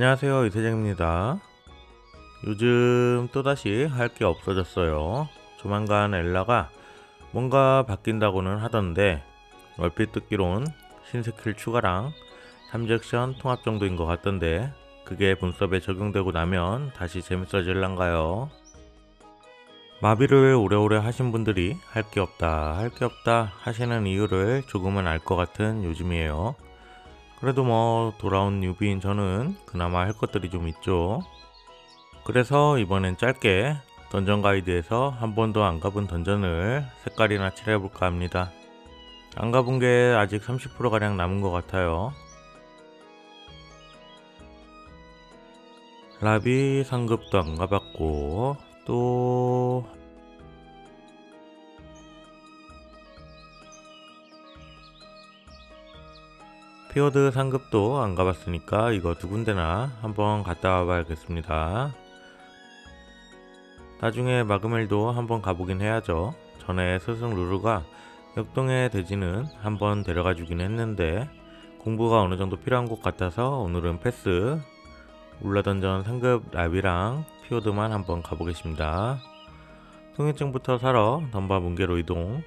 안녕하세요 이세정입니다. 요즘 또다시 할 게 없어졌어요. 조만간 엘라가 뭔가 바뀐다고는 하던데 얼핏 듣기론 신스킬 추가랑 3잭션 통합 정도인 것 같던데 그게 본섭에 적용되고 나면 다시 재밌어질란가요? 마비를 오래오래 하신 분들이 할 게 없다 할 게 없다 하시는 이유를 조금은 알 것 같은 요즘이에요 그래도 뭐 돌아온 뉴비인 저는 그나마 할 것들이 좀 있죠. 그래서 이번엔 짧게 던전 가이드에서 한 번도 안 가본 던전을 색깔이나 칠해볼까 합니다. 안 가본 게 아직 30%가량 남은 것 같아요. 라비 상급도 안 가봤고, 또, 피어드 상급도 안 가봤으니까 이거 두 군데나 한번 갔다 와봐야겠습니다. 나중에 마그멜도 한번 가보긴 해야죠. 전에 스승 루루가 역동의 돼지는 한번 데려가 주긴 했는데 공부가 어느 정도 필요한 곳 같아서 오늘은 패스 울라던전 상급 라비랑 피오드만 한번 가보겠습니다. 통행증부터 사러 덤바 문계로 이동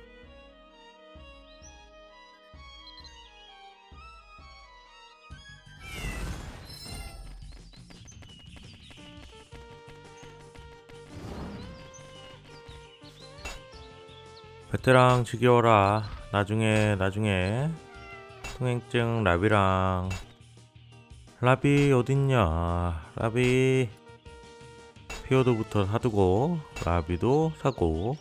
베테랑 지겨워라. 나중에 나중에 통행증 라비랑 라비 어딨냐? 라비 피오드부터 사두고 라비도 사고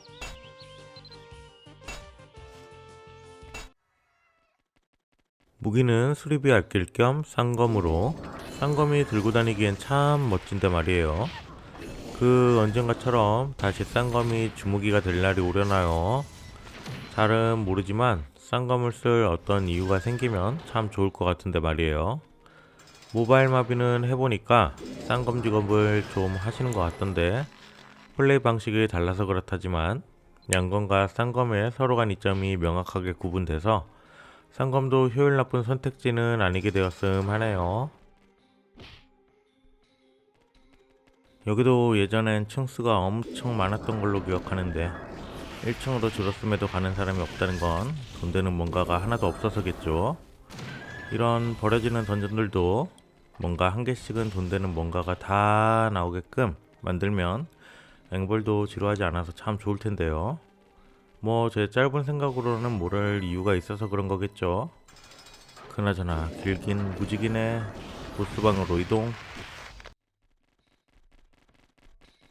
무기는 수리비 아낄 겸 쌍검으로 쌍검이 들고 다니기엔 참 멋진데 말이에요. 그 언젠가처럼 다시 쌍검이 주무기가 될 날이 오려나요? 잘은 모르지만 쌍검을 쓸 어떤 이유가 생기면 참 좋을 것 같은데 말이에요. 모바일 마비는 해보니까 쌍검 직업을 좀 하시는 것 같던데 플레이 방식이 달라서 그렇다지만 양검과 쌍검의 서로 간 이점이 명확하게 구분돼서 쌍검도 효율 나쁜 선택지는 아니게 되었음 하네요. 여기도 예전엔 층수가 엄청 많았던 걸로 기억하는데 1층으로 줄었음에도 가는 사람이 없다는 건 돈 되는 뭔가가 하나도 없어서겠죠. 이런 버려지는 던전들도 뭔가 한 개씩은 돈 되는 뭔가가 다 나오게끔 만들면 앵벌도 지루하지 않아서 참 좋을 텐데요. 뭐 제 짧은 생각으로는 모를 이유가 있어서 그런 거겠죠. 그나저나 길긴 무지기네. 보스방으로 이동.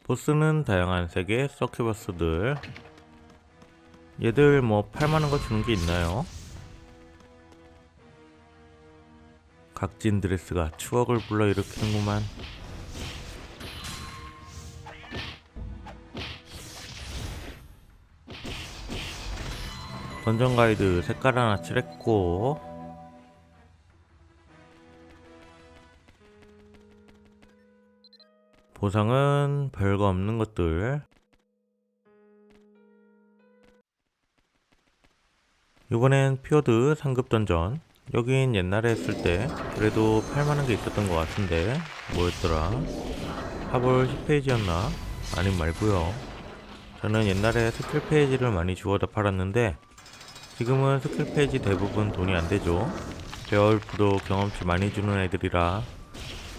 보스는 다양한 색의 서큐버스들 얘들 뭐 팔만한 거 주는 게 있나요? 각진 드레스가 추억을 불러 일으키는구만. 던전 가이드 색깔 하나 칠했고. 보상은 별거 없는 것들 이번엔 피어드 상급 던전. 여긴 옛날에 했을 때 그래도 팔만한 게 있었던 것 같은데 뭐였더라? 하볼 10페이지였나? 아님 말고요. 저는 옛날에 스킬 페이지를 많이 주워다 팔았는데 지금은 스킬 페이지 대부분 돈이 안 되죠. 베어울프도 경험치 많이 주는 애들이라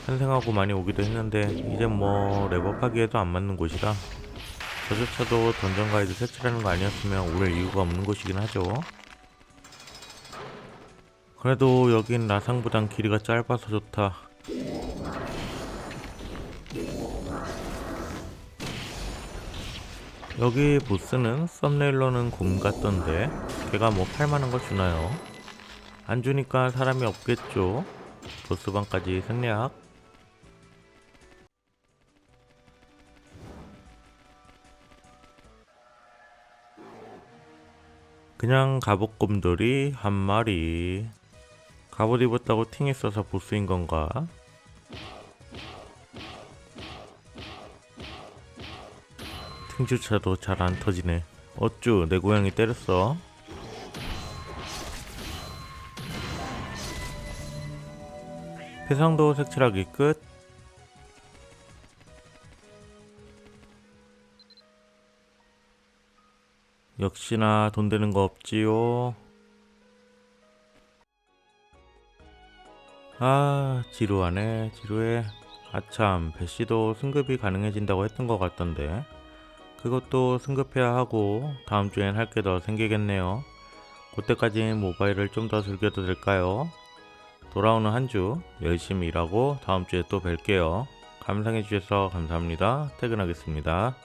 환생하고 많이 오기도 했는데 이젠 뭐 랩업하기에도 안 맞는 곳이라 저조차도 던전 가이드 색칠하는 거 아니었으면 올 이유가 없는 곳이긴 하죠 그래도 여긴 라상보단 길이가 짧아서 좋다. 여기 보스는 썸네일로는 곰 같던데 걔가 뭐 팔만한 거 주나요? 안 주니까 사람이 없겠죠. 보스방까지 생략. 그냥 갑옷곰돌이 한 마리. 갑옷 입었다고 팅했어서 보스인 건가? 팅조차도 잘 안 터지네. 어쭈, 내 고양이 때렸어. 세상도 색칠하기 끝. 역시나 돈 되는 거 없지요. 아, 지루하네, 지루해. 아참, 배씨도 승급이 가능해진다고 했던 것 같던데. 그것도 승급해야 하고, 다음 주엔 할 게 더 생기겠네요. 그때까지 모바일을 좀 더 즐겨도 될까요? 돌아오는 한 주 열심히 일하고 다음 주에 또 뵐게요. 감상해 주셔서 감사합니다. 퇴근하겠습니다.